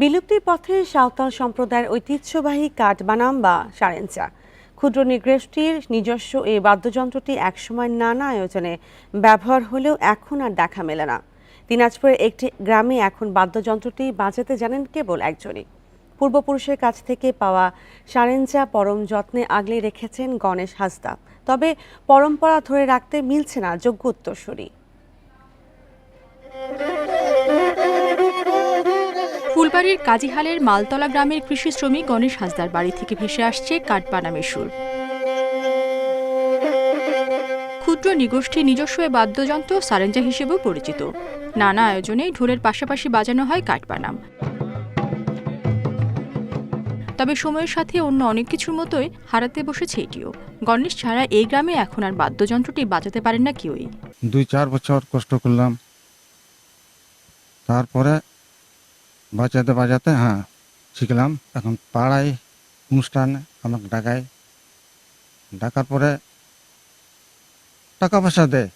বিলুপ্তির পথে সাঁওতাল সম্প্রদায়ের ঐতিহ্যবাহী কাঠ বানাম বা সারেঞ্চা। ক্ষুদ্র নিগোষ্ঠীর নিজস্ব এই বাদ্যযন্ত্রটি একসময় নানা আয়োজনে ব্যবহার হলেও এখন আর দেখা মেলে না। দিনাজপুরের একটি গ্রামে এখন বাদ্যযন্ত্রটি বাজাতে জানেন কেবল একজনই। পূর্বপুরুষের কাছ থেকে পাওয়া সারেঞ্চা পরম যত্নে আগলে রেখেছেন গণেশ হাসদা। তবে পরম্পরা ধরে রাখতে মিলছে না যোগ্য উত্তরসূরি। ফুলবাড়ির কাজীহালের মালতলা গ্রামের কৃষি শ্রমিক গণেশ হাসদার বাড়ি থেকে ভেসে আসছে কাঠবানামের সুর ক্ষুদ্র নিগোষ্ঠী নিজস্ব এ বাদ্যযন্ত্র সারেঞ্জা হিসেবেও পরিচিত। নানা আয়োজনে ঢোলের পাশাপাশি বাজানো হয় কাঠবানাম তবে সময়ের সাথে অন্য অনেক কিছুর মতোই হারাতে বসেছে এটিও। গণেশ ছাড়া এই গ্রামে এখন আর বাদ্যযন্ত্রটি বাজাতে পারেন না কেউই। দুই চার বছর কষ্ট করলাম। তারপরে বাজাতে বাজাতে হ্যাঁ শিখলাম। এখন পাড়ায় অনুষ্ঠানে আমাকে ডাকায়। ডাকার পরে টাকা পয়সা দেয়।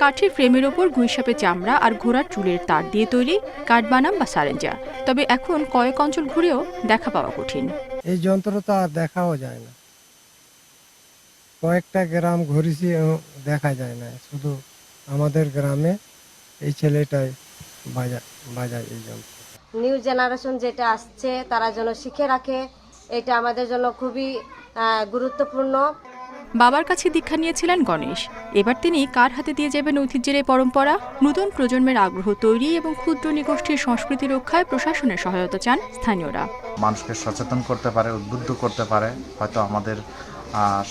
কাঠের ফ্রেমের ওপর গুইসাপে চামড়া আর ঘোড়ার চুলের তার দিয়ে তৈরি কাঠ বানাম বা সারেঞ্জা। তবে এখন কয়েক অঞ্চল ঘুরেও দেখা পাওয়া কঠিন। এই যন্ত্র তো আর দেখাও যায় না। কয়েকটা গ্রাম ঘুরেছি দেখা যায় না। শুধু আমাদের গ্রামে এই ছেলেটাই বাজা বাজায় এই যন্ত্র। নিউ জেনারেশন যেটা আসছে তারা যেন শিখে রাখে এটা আমাদের জন্য খুবই গুরুত্বপূর্ণ। বাবার কাছে দীক্ষা নিয়েছিলেন গণেশ। এবার তিনি কার হাতে দিয়ে যাবেন ঐতিহ্যের এই পরম্পরা? নতুন প্রজন্মের আগ্রহ তৈরি এবং ক্ষুদ্র নিগোষ্ঠীর সংস্কৃতি রক্ষায় প্রশাসনের সহায়তা চান স্থানীয়রা। মানুষকে সচেতন করতে পারে উদ্বুদ্ধ করতে পারে। হয়তো আমাদের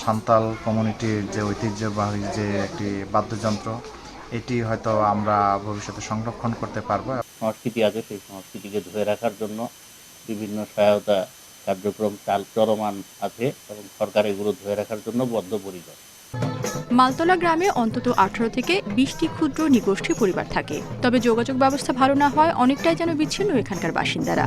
সান্তাল কমিউনিটির যে ঐতিহ্যবাহী যে একটি বাদ্যযন্ত্র এটি হয়তো আমরা ভবিষ্যতে সংরক্ষণ করতে পারব সংস্কৃতি আছে, সেই সংস্কৃতিকে ধরে রাখার জন্য বিভিন্ন সহায়তা কার্যক্রম চাল চলমান আছে এবং সরকার এগুলো ধরে রাখার জন্য বদ্ধপরিকর। মালতলা গ্রামে অন্তত আঠারো থেকে বিশটি ক্ষুদ্র নিগোষ্ঠী পরিবার থাকে। তবে যোগাযোগ ব্যবস্থা ভালো না হয় অনেকটাই যেন বিচ্ছিন্ন এখানকার বাসিন্দারা।